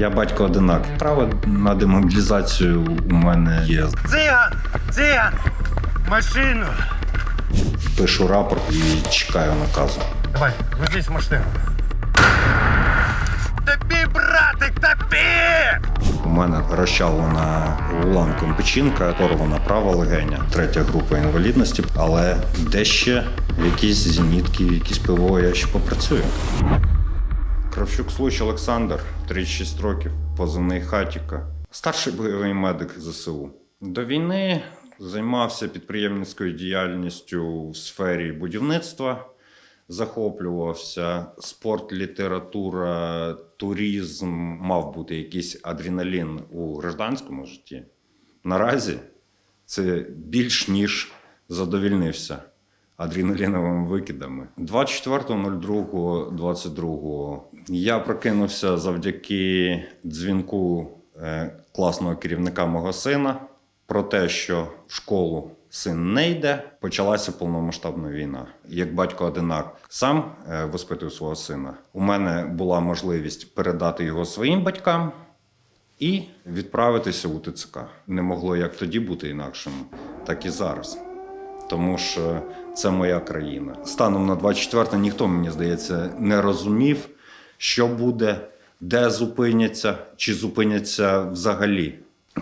Я батько одинак. Право на демобілізацію у мене є. Циган! Циган! Машину! Пишу рапорт і чекаю наказу. Давай, грузись в машину. Тобі, братик, тобі! У мене розчавлена уламком печінка, порвана права легеня, третя група інвалідності, але де ще якісь зенітки, якісь ПВО я ще попрацюю. Кравчук Случ Олександр, 36 років, позивний хатіка, старший бойовий медик ЗСУ. До війни займався підприємницькою діяльністю в сфері будівництва, захоплювався спорт, література, туризм, мав бути якийсь адреналін у гражданському житті. Наразі це більш ніж задовільнився адреналіновими викидами. 24.02.22 я прокинувся завдяки дзвінку е, класного керівника мого сина про те, що в школу син не йде. Почалася повномасштабна війна. Як батько одинак сам е, воспитую свого сина. У мене була можливість передати його своїм батькам і відправитися у ТЦК. Не могло як тоді бути інакшим, так і зараз. Тому що це моя країна. Станом на 24 ніхто, мені здається, не розумів, що буде, де зупиняться, чи зупиняться взагалі.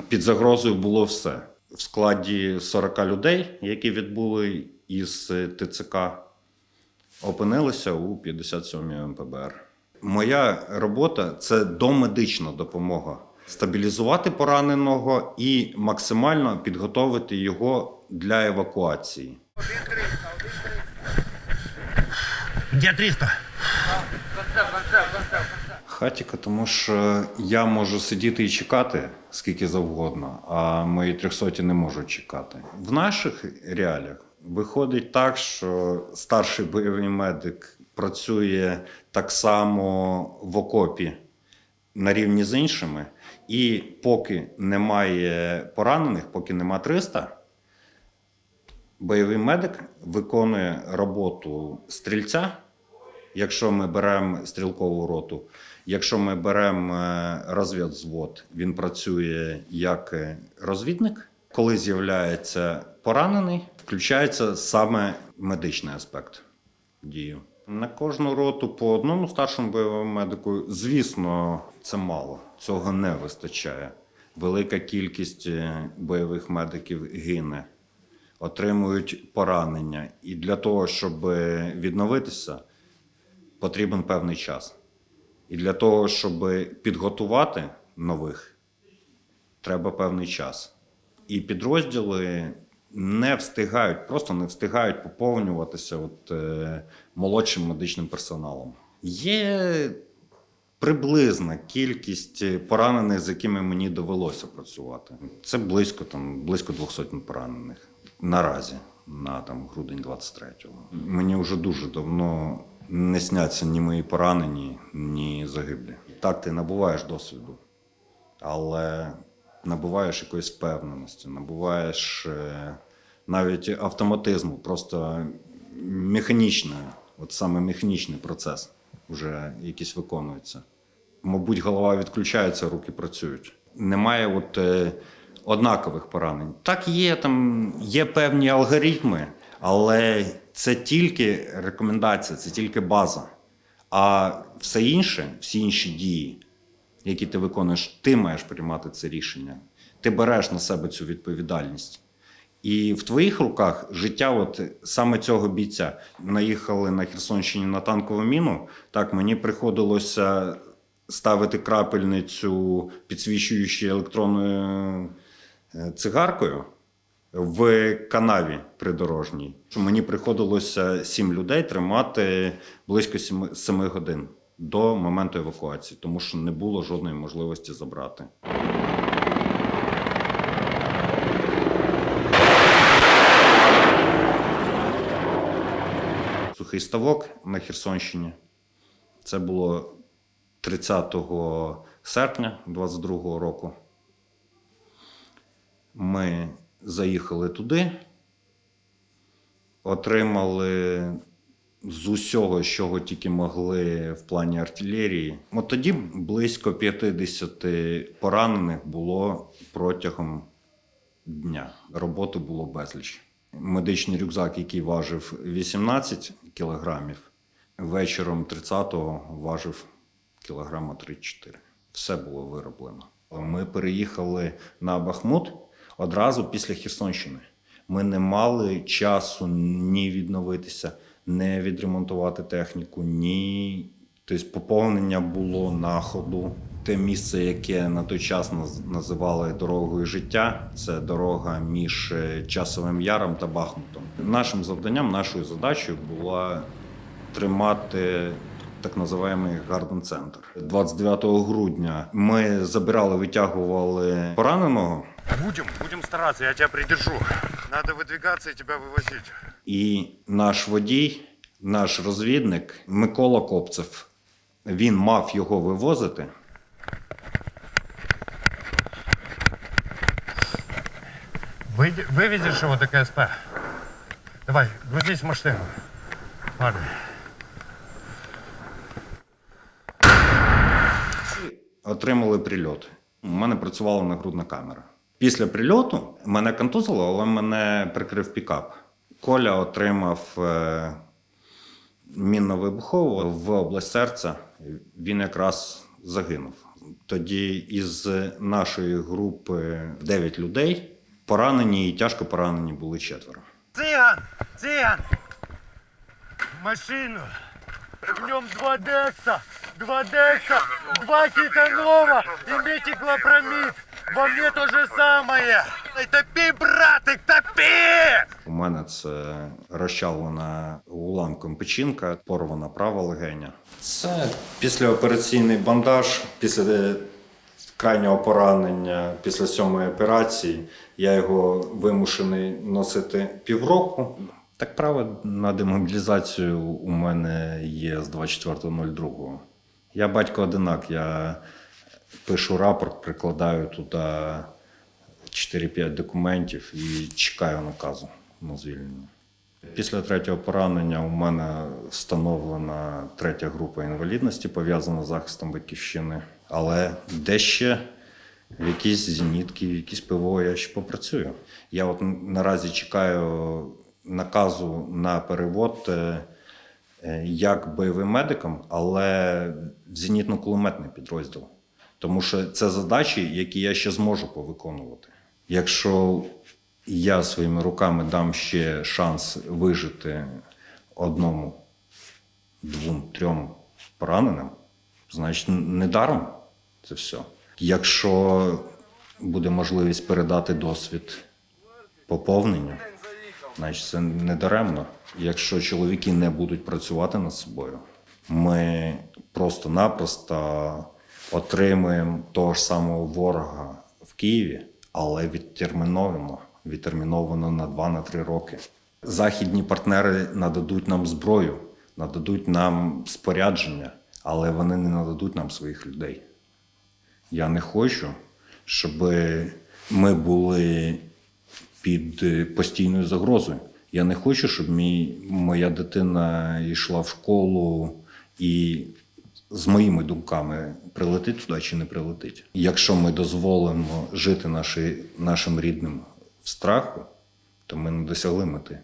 Під загрозою було все. В складі 40 людей, які відбули із ТЦК, опинилися у 57-й МПБР. Моя робота це домедична допомога. Стабілізувати пораненого і максимально підготовити його для евакуації. Где 300? Хатіка, тому що я можу сидіти і чекати скільки завгодно, а мої трьохсоті не можуть чекати. В наших реаліях виходить так, що старший бойовий медик працює так само в окопі на рівні з іншими, і поки немає поранених, поки нема 300, бойовий медик виконує роботу стрільця. Якщо ми беремо стрілкову роту, якщо ми беремо е, розвідзвод, він працює як е, розвідник. Коли з'являється поранений, включається саме медичний аспект дії. На кожну роту по одному старшому бойовому медику, звісно, це мало. Цього не вистачає. Велика кількість е, бойових медиків гине, отримують поранення. І для того, щоб відновитися, потрібен певний час. І для того, щоб підготувати нових, треба певний час. І підрозділи не встигають, просто не встигають поповнюватися от, е, молодшим медичним персоналом. Є приблизна кількість поранених, з якими мені довелося працювати. Це близько, там, близько 200 поранених наразі на там, грудень 23-го. Мені вже дуже давно не сняться ні мої поранені, ні загиблі. Так, ти набуваєш досвіду, але набуваєш якоїсь впевненості, набуваєш е, навіть автоматизму, просто механічний, от саме механічний процес вже якийсь виконується. Мабуть, голова відключається, руки працюють. Немає от, е, однакових поранень. Так, є там є певні алгоритми, але це тільки рекомендація, це тільки база. А все інше, всі інші дії, які ти виконуєш, ти маєш приймати це рішення. Ти береш на себе цю відповідальність. І в твоїх руках життя, от саме цього бійця. Наїхали на Херсонщині на танкову міну. Так, мені приходилося ставити крапельницю, підсвічуючи електронною е, цигаркою в канаві придорожній. Мені приходилося сім людей тримати близько семи, семи годин до моменту евакуації, тому що не було жодної можливості забрати. Сухий ставок на Херсонщині. Це було 30 серпня 22 року. Ми заїхали туди, отримали з усього, чого тільки могли в плані артилерії. От тоді близько 50 поранених було протягом дня. Роботи було безліч. Медичний рюкзак, який важив 18 кілограмів, вечором 30-го важив кілограма 3-4. Все було вироблено. Ми переїхали на Бахмут одразу після Херсонщини. Ми не мали часу ні відновитися, не відремонтувати техніку, ні. Тобто поповнення було на ходу. Те місце, яке на той час наз- називали дорогою життя, це дорога між е, Часовим Яром та Бахмутом. Нашим завданням, нашою задачею була тримати так називаємий Гарден Центр. 29 грудня ми забирали, витягували пораненого, Будем, будем стараться, я тебя придержу. Надо выдвигаться и тебя вывозить. і наш водій, наш розвідник Микола Копцев. Він мав його вивозити. Выйди- вывезешь его до КСП? Давай, грузись в машину. Ладно. Отримали прильот. У мене працювала нагрудна камера. Після прильоту мене контузило, але мене прикрив пікап. Коля отримав е, мінно-вибухову в область серця. Він якраз загинув. Тоді із нашої групи 9 людей поранені і тяжко поранені були четверо. Цыган! В Машину! В нем два Декса! Два Декса! Два Титанова и метиклопромид! Во мне то же самое! Топи, братик, топи! У мене це розчавлена уламком печінка, порвана права легеня. Це післяопераційний бандаж, після е, крайнього поранення, після сьомої операції. Я його вимушений носити півроку. Так право на демобілізацію у мене є з 24.02. Я батько одинак, я пишу рапорт, прикладаю туди 4-5 документів і чекаю наказу на звільнення. Після третього поранення у мене встановлена третя група інвалідності, пов'язана з захистом батьківщини. Але де ще в якісь зенітки, в якісь ПВО я ще попрацюю. Я от наразі чекаю наказу на перевод е, е, як бойовим медиком, але в зенітно-кулеметний підрозділ. Тому що це задачі, які я ще зможу повиконувати. Якщо я своїми руками дам ще шанс вижити одному, двом, трьом пораненим, значить недаром це все. Якщо буде можливість передати досвід поповненню, значить це не даремно. Якщо чоловіки не будуть працювати над собою, ми просто-напросто отримуємо того ж самого ворога в Києві, але відтерміновано, відтерміновано на 2-3 роки. Західні партнери нададуть нам зброю, нададуть нам спорядження, але вони не нададуть нам своїх людей. Я не хочу, щоб ми були під е, постійною загрозою. Я не хочу, щоб мій, моя дитина йшла в школу і з моїми думками прилетить туди чи не прилетить. Якщо ми дозволимо жити наші, нашим рідним в страху, то ми не досягли мети.